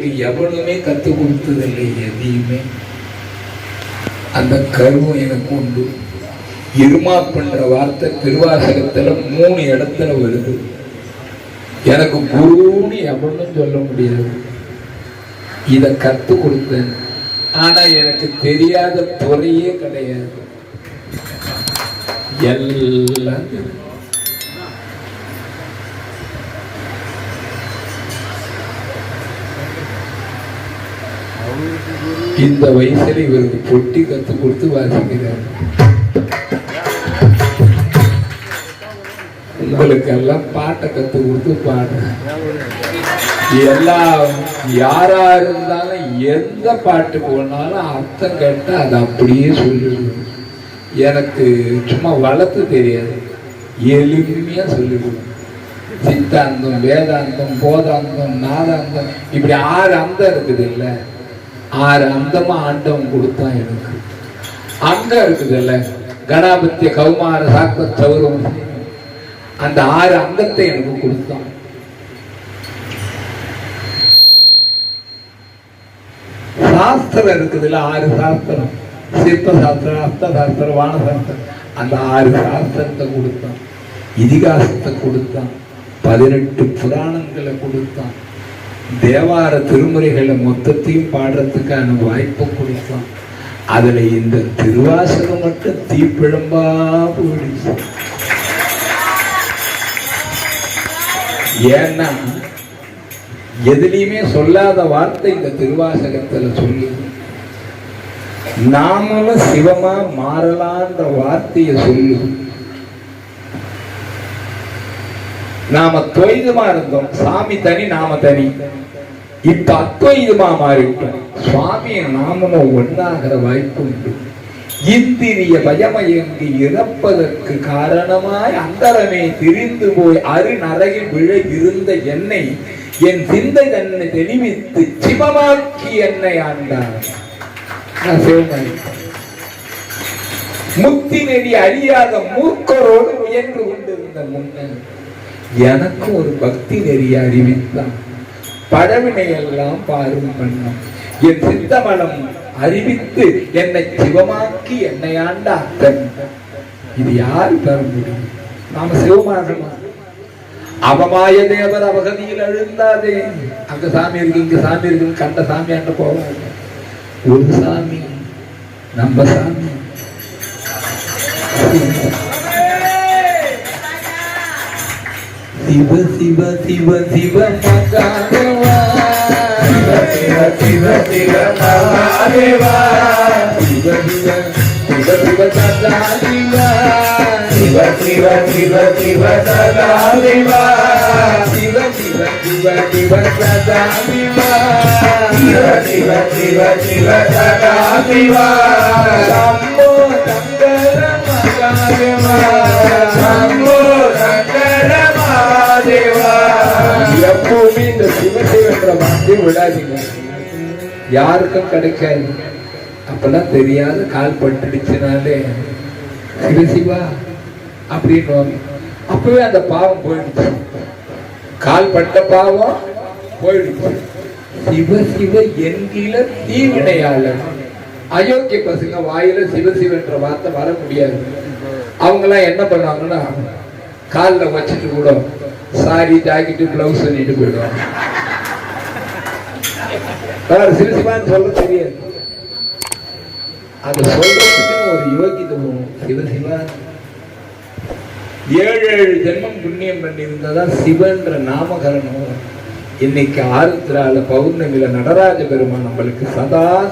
எனக்கு எவனுமே கற்றுக் கொடுத்ததில்லை எதையுமே. அந்த கருவம் எனக்கு உண்டு. இருமாப்புன்ற வார்த்தை திருவாசகத்துல மூணு இடத்துல வருது. எனக்கு குருன்னு எவனும் சொல்ல முடியாது. இத கத்து கொடுத்தேன். ஆனா எனக்கு தெரியாத துறையே கிடையாது. எல்லாம் இந்த வயசுல இவருக்கு பொட்டி கற்றுக் கொடுத்து வாசிக்கிறார். உங்களுக்கெல்லாம் பாட்டை கத்து கொடுத்து பாடுற எல்லாம் யாரா இருந்தாலும் எந்த பாட்டு போனாலும் அர்த்தம் கேட்டா அது அப்படியே சொல்லிடுவோம். எனக்கு சும்மா வளர்த்து தெரியாது. எளிமையாக சொல்லிடுவோம். சித்தாந்தம் வேதாந்தம் போதாந்தம் நாதாந்தம் இப்படி ஆறு அந்தம் இருக்குது இல்ல ஆறு அந்தமா ஆண்டவன் கொடுத்தா எனக்கு. அங்கம் இருக்குதுல்ல கணாபத்திய கௌமார சாக்க சௌரம் அந்த ஆறு அங்கத்தை எனக்கு கொடுத்தான். சாஸ்திரம் இருக்குதுல்ல ஆறு சாஸ்திரம். சிற்ப சாஸ்திரம் அர்த்த சாஸ்திரம் வானசாஸ்திரம். அந்த ஆறு சாஸ்திரத்தை கொடுத்தான். இதிகாசத்தை கொடுத்தான். பதினெட்டு புராணங்களை கொடுத்தான். தேவார திருமுறைகளை மொத்தத்தையும் பாடுறதுக்கான வாய்ப்பு கொடுத்தான் அதுல இந்த திருவாசகம் மட்டும் தீப்பிழம்பா போயிடுச்சு. ஏன்னா எதுலையுமே சொல்லாத வார்த்தை இந்த திருவாசகத்துல சொல்லுது. நாமளும் சிவமா மாறலான்ற வார்த்தையை சொல்லுது. நாம துவைதமா இருந்தோம். சாமி தனி நாம தனி. இப்ப அத்வைதமா மாறிட்டோம் சுவாமிய நாமமும் ஒன்னாகிற வாய்ப்பு உண்டு. இந்திரிய பயமயங்கு இறப்பதற்கு காரணமாய் அந்தரமே திரிந்து போய் அரு நரகில் விழ இருந்த என்னை என் சிந்தை தன்னை தெளிவித்து சிவமாக்கி என்னை ஆண்டார். நான் முக்தி நெறி அறியாத மூர்க்கரோடு முயன்று கொண்டிருந்த முன்னன் எனக்கு ஒரு பக்தி நெறிய அறிவித்தான். படவினையெல்லாம் பாரும் பண்ணான் என் சித்தமலம் அறிவித்து என்னை சிவமாக்கி என்னை ஆண்ட அத்தன் இது யாரு பெற முடியும்? நாம சிவமாகலாம் அவமாய தேவர் அவகதியில் அழுந்தாதே. அங்க சாமி இருக்கு இங்க சாமி இருக்குன்னு கண்ட சாமி அண்ட போவாங்க. ஒரு சாமி நம்ம சாமி. சிவ சிவ சிவ சிவ மகாதேவா சிவ சிவ சிவ சிவ மகாதேவா சிவ சிவ சிவ சிவ சதா சிவா சிவ சிவ சிவ சிவ சதா சிவா சிவ சிவ சிவ சிவ சதா சிவா சிவ சிவ சிவ சிவ இந்த சிவசிவன்ற வார்த்தையை விடாதீங்க யாருக்கும் கிடைக்காது. அப்பெல்லாம் தெரியாத கால் பட்டுடுச்சுனாலே சிவசிவா அப்படின்னு அப்பவே அந்த பாவம் போயிடுச்சு. கால் பட்ட பாவம் போயிடுச்சு. சிவ சிவ என்கிற தீவினையாளர். அயோக்கிய பசங்க வாயில சிவசிவன்ற வார்த்தை வர முடியாது. அவங்கெல்லாம் என்ன பண்ணுவாங்கன்னா காலில் வச்சுட்டு கூட சாரி ஜாக்கெட்டு பிளவுஸ் பண்ணிட்டு போயிடுவாங்க. வேற சிவசிவான்னு சொல்ல தெரியாது. அதை சொல்றதுக்கு ஒரு யோகிதை போகணும் சிவசிவா ஏழு ஏழு ஜென்மம் புண்ணியம் பண்ணி இருந்ததா சிவன்ற நாமகரணம். இன்னைக்கு ஆருத்ரால பௌர்ணமியில நடராஜ பெருமான் நம்மளுக்கு சதா